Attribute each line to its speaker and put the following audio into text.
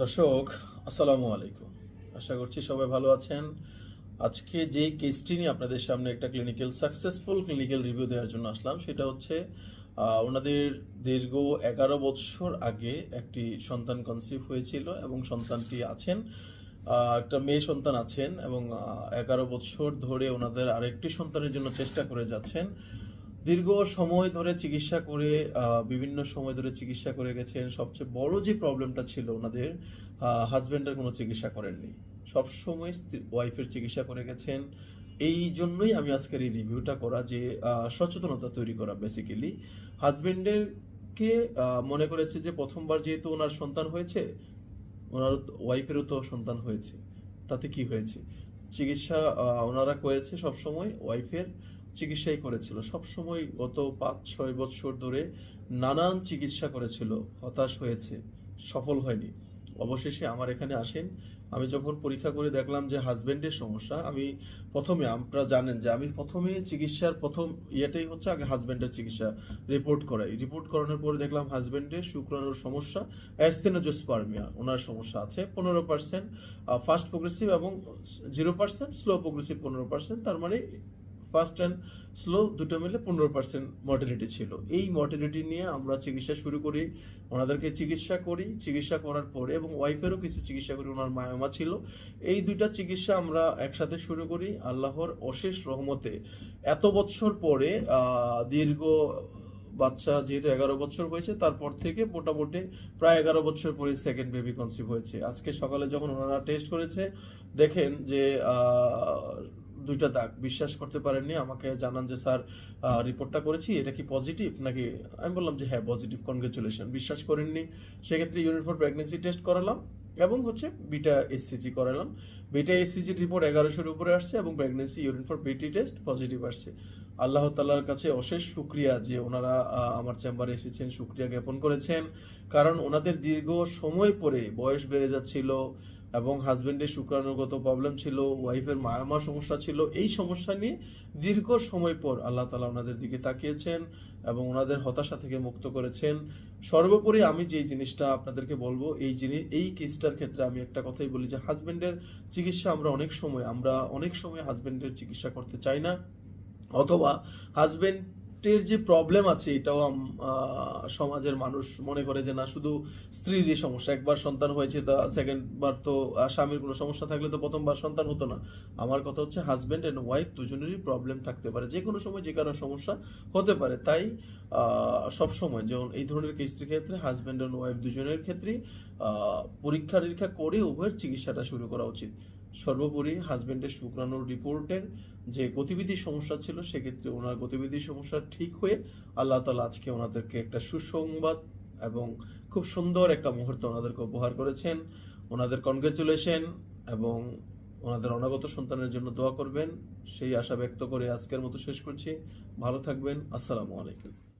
Speaker 1: দর্শক, আসসালামু আলাইকুম। আশা করছি সবাই ভালো আছেন। আজকে যে কেসটি নিয়ে আপনাদের সামনে একটা ক্লিনিক্যাল সাকসেসফুল ক্লিনিক্যাল রিভিউ দেওয়ার জন্য আসলাম, সেটা হচ্ছে ওনাদের দীর্ঘ এগারো বৎসর আগে একটি সন্তান কনসিভ হয়েছিল এবং সন্তানটি আছেন। একটা মেয়ে সন্তান আছেন এবং এগারো বৎসর ধরে ওনাদের আরেকটি সন্তানের জন্য চেষ্টা করে যাচ্ছেন। দীর্ঘ সময় ধরে চিকিৎসা করে বিভিন্ন সময় ধরে চিকিৎসা করে গেছেন। সবচেয়ে বড় যে প্রবলেমটা ছিল ওনাদের হাজবেন্ডের কোনো চিকিৎসা করেননি। সব সময় ওয়াইফের চিকিৎসা করে গেছেন। এই জন্যই আমি আজকের এই রিভিউটা করা যে সচেতনতা তৈরি করা বেসিক্যালি হাজবেন্ডের কে মনে করেছে যে প্রথমবার যেহেতু ওনার সন্তান হয়েছে ওনার ওয়াইফেরও তো সন্তান হয়েছে। তাতে কি হয়েছে? চিকিৎসা ওনারা করেছে সবসময় ওয়াইফের চিকিৎসাই করেছিল। সবসময় গত পাঁচ, ছয় বছর ধরে নানান চিকিৎসা করেছিল, হতাশ হয়েছে, সফল হয়নি। অবশেষে আমার এখানে আসেন। আমি যখন পরীক্ষা করে দেখলাম যে হাজবেন্ডের সমস্যা, আমি প্রথমে, আপনারা জানেন যে আমি প্রথমে চিকিৎসার প্রথম ইয়েটাই হচ্ছে আগে হাজবেন্ডের চিকিৎসা রিপোর্ট করাই। রিপোর্ট করানোর পরে দেখলাম হাজবেন্ডের শুক্রাণুর সমস্যা, অ্যাস্থেনোজোস্পার্মিয়া, ওনার সমস্যা আছে, পনেরো পার্সেন্ট ফাস্ট প্রোগ্রেসিভ এবং জিরো পার্সেন্ট স্লো প্রোগ্রেসিভ পনেরো পার্সেন্ট তার মানে ফার্স্ট অ্যান্ড স্লো দুটো মিলে পনেরো পার্সেন্ট মর্টিলিটি ছিল। এই মর্টিলিটি নিয়ে আমরা চিকিৎসা শুরু করি, ওনাদেরকে চিকিৎসা করি। চিকিৎসা করার পরে এবং ওয়াইফেরও কিছু চিকিৎসা করি, ওনার মায়ামা ছিল। এই দুইটা চিকিৎসা আমরা একসাথে শুরু করি আল্লাহর অশেষ রহমতে। এত বছর পরে দীর্ঘ বাচ্চা যেহেতু এগারো বছর হয়েছে, তারপর থেকে মোটামুটি প্রায় এগারো বছর পরে সেকেন্ড বেবি কনসিভ হয়েছে। আজকে সকালে যখন ওনারা টেস্ট করেছে, দেখেন যে দুইটা দাগ। বিশ্বাস করতে পারেননি, আমাকে জানান যে, স্যার রিপোর্টটা করেছি, এটা কি পজিটিভ নাকি? আমি বললাম যে হ্যাঁ পজিটিভ কনগ্রেচুলেশন বিশ্বাস করেননি। সেক্ষেত্রে ইউনিট ফর প্রেগনেন্সি টেস্ট করালাম এবং হচ্ছে বিটা এসসিজি করালাম। বিটা এসসিজি রিপোর্ট এগারোশোর উপরে আসছে এবং pregnancy urine for BT test positive আসছে। আল্লাহ তাল্লাহর কাছে অশেষ শুক্রিয়া যে, ওনারা আমার চেম্বারে এসেছেন, শুক্রিয়া জ্ঞাপন করেছেন। কারণ ওনাদের দীর্ঘ সময় পরে বয়স বেড়ে যাচ্ছিল এবং হাজবেন্ডের শুক্রাণুগত প্রবলেম ছিল ওয়াইফের মায়ামা সমস্যা ছিল, এই সমস্যা নিয়ে দীর্ঘ সময় পর আল্লাহ তালা ওনাদের দিকে তাকিয়েছেন এবং ওনাদের হতাশা থেকে মুক্ত করেছেন। সর্বোপরি আমি যে জিনিসটা আপনাদেরকে বলব, এই জিনিস এই কেসটার ক্ষেত্রে আমি একটা কথাই বলি যে হাজবেন্ডের চিকিৎসা আমরা অনেক সময়, আমরা অনেক সময় হাজবেন্ডের চিকিৎসা করতে চাই না, অথবা হাজবেন্ডের যে প্রবলেম আছে, এটাও সমাজের মানুষ মনে করে যে না, শুধু স্ত্রীর এই সমস্যা। একবার সন্তান হয়েছে, তা সেকেন্ড বার তো স্বামীর কোনো সমস্যা থাকলে তো প্রথমবার সন্তান হতো না। আমার কথা হচ্ছে হাজব্যান্ড অ্যান্ড ওয়াইফ দুজনেরই প্রবলেম থাকতে পারে। যে কোনো সময় যে কারণে সমস্যা হতে পারে। তাই সব সময় যেমন এই ধরনের কেসের ক্ষেত্রে হাজব্যান্ড অ্যান্ড ওয়াইফ দুজনের ক্ষেত্রেই পরীক্ষা নিরীক্ষা করে উভয়ের চিকিৎসাটা শুরু করা উচিত। সর্বোপরি হাজবেন্ডের শুক্রাণুর রিপোর্টের যে গতিবিধি সমস্যা ছিল, সেক্ষেত্রে ওনার গতিবিধির সমস্যা ঠিক হয়ে আল্লাহ তালা আজকে ওনাদেরকে একটা সুসংবাদ এবং খুব সুন্দর একটা মুহূর্ত ওনাদেরকে উপহার করেছেন। ওনাদের কনগ্রেচুলেশন এবং ওনাদের অনাগত সন্তানের জন্য দোয়া করবেন। সেই আশা ব্যক্ত করে আজকের মতো শেষ করছি। ভালো থাকবেন। আসসালামু আলাইকুম।